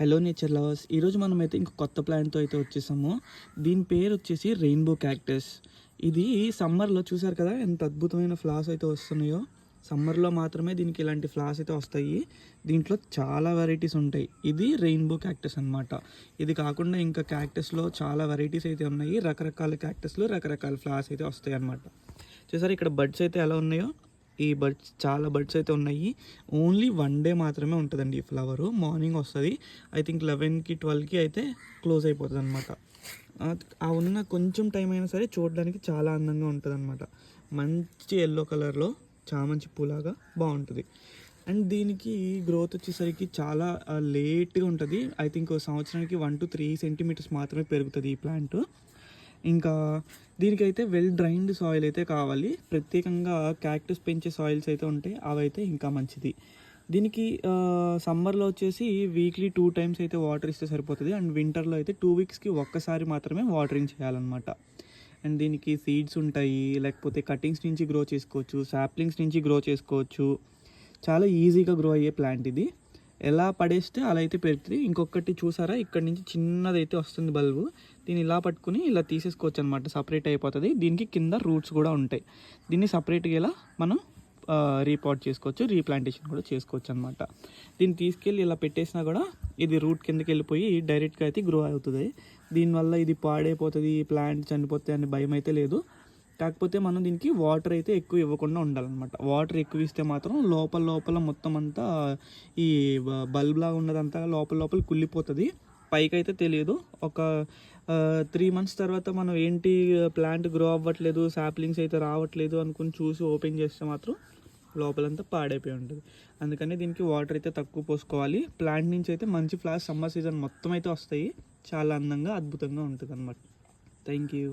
Hello nature lovers ఈరోజు మనమైతే ఇంకో కొత్త ప్లాంట్తో అయితే వచ్చేసాము. దీని పేరు వచ్చేసి రెయిన్బో క్యాక్టస్ ఇది సమ్మర్లో చూసారు కదా ఎంత అద్భుతమైన ఫ్లాస్ అయితే వస్తున్నాయో. సమ్మర్లో మాత్రమే దీనికి ఇలాంటి ఫ్లాస్ అయితే వస్తాయి. దీంట్లో చాలా వెరైటీస్ ఉంటాయి. ఇది రెయిన్బో క్యాక్టస్ అన్నమాట. ఇది కాకుండా ఇంకా క్యాక్టస్లో చాలా వెరైటీస్ అయితే ఉన్నాయి. రకరకాల క్యాక్టస్లో రకరకాల ఫ్లాస్ అయితే వస్తాయి అన్నమాట చూసారు ఇక్కడ బడ్స్ అయితే ఎలా ఉన్నాయో? ఈ బర్డ్స్ చాలా బర్డ్స్ అయితే ఉన్నాయి. ఓన్లీ వన్ డే మాత్రమే ఉంటుందండి ఈ ఫ్లవరు. మార్నింగ్ వస్తుంది. ఐ థింక్ లెవెన్కి ట్వెల్వ్కి అయితే క్లోజ్ అయిపోతుంది అనమాట ఆ ఉన్న కొంచెం టైం అయినా సరే చూడడానికి చాలా అందంగా ఉంటుంది అనమాట మంచి ఎల్లో కలర్లో చామంచి పూలాగా బాగుంటుంది. అండ్ దీనికి గ్రోత్ వచ్చేసరికి చాలా లేట్గా ఉంటుంది. ఐ థింక్ సంవత్సరానికి వన్ టు త్రీ సెంటీమీటర్స్ మాత్రమే పెరుగుతుంది ఈ ప్లాంట్ ఇంకా దీనికైతే వెల్ డ్రైన్డ్ సాయిల్ అయితే కావాలి. ప్రత్యేకంగా క్యాక్టస్ పెంచే సాయిల్స్ అయితే ఉంటాయి అవైతే ఇంకా మంచిది. దీనికి సమ్మర్లో వచ్చేసి వీక్లీ టూ టైమ్స్ అయితే వాటర్ ఇస్తే సరిపోతుంది. అండ్ వింటర్లో అయితే టూ వీక్స్కి ఒక్కసారి మాత్రమే వాటరింగ్ చేయాలన్నమాట. అండ్ దీనికి సీడ్స్ ఉంటాయి. లేకపోతే కటింగ్స్ నుంచి గ్రో చేసుకోవచ్చు సాప్లింగ్స్ నుంచి గ్రో చేసుకోవచ్చు. చాలా ఈజీగా గ్రో అయ్యే ప్లాంట్ ఇది. ఎలా పడేస్తే అలా అయితే పెడుతుంది ఇంకొకటి చూసారా? ఇక్కడ నుంచి చిన్నది అయితే వస్తుంది బల్బు. దీన్ని ఇలా పట్టుకుని ఇలా తీసేసుకోవచ్చు అనమాట సపరేట్ అయిపోతుంది. దీనికి కింద రూట్స్ కూడా ఉంటాయి. దీన్ని సపరేట్గా ఇలా మనం రీపాట్ చేసుకోవచ్చు రీప్లాంటేషన్ కూడా చేసుకోవచ్చు అనమాట దీన్ని తీసుకెళ్ళి ఇలా పెట్టేసినా కూడా ఇది రూట్ కిందకి వెళ్ళిపోయి డైరెక్ట్గా అయితే గ్రో అవుతుంది. దీనివల్ల ఇది పాడైపోతుంది ప్లాంట్ చనిపోతుంది అనే భయం అయితే లేదు. కాకపోతే మనం దీనికి వాటర్ అయితే ఎక్కువ ఇవ్వకుండా ఉండాలన్నమాట. వాటర్ ఎక్కువ ఇస్తే మాత్రం లోపల లోపల మొత్తం అంతా ఈ బల్బ్లా ఉన్నదంతా లోపల లోపల కుళ్ళిపోతుంది. పైకి అయితే తెలియదు. ఒక త్రీ మంత్స్ తర్వాత మనం ఏంటి ప్లాంట్ గ్రో అవ్వట్లేదు సాప్లింగ్స్ అయితే రావట్లేదు అనుకుని చూసి ఓపెన్ చేస్తే మాత్రం లోపలంతా పాడైపోయి ఉంటుంది. అందుకని దీనికి వాటర్ అయితే తక్కువ పోసుకోవాలి. ప్లాంట్ నుంచి అయితే మంచి ఫ్లవర్స్ సమ్మర్ సీజన్ మొత్తం అయితే వస్తాయి. చాలా అందంగా అద్భుతంగా ఉంటుంది అనమాట థ్యాంక్ యూ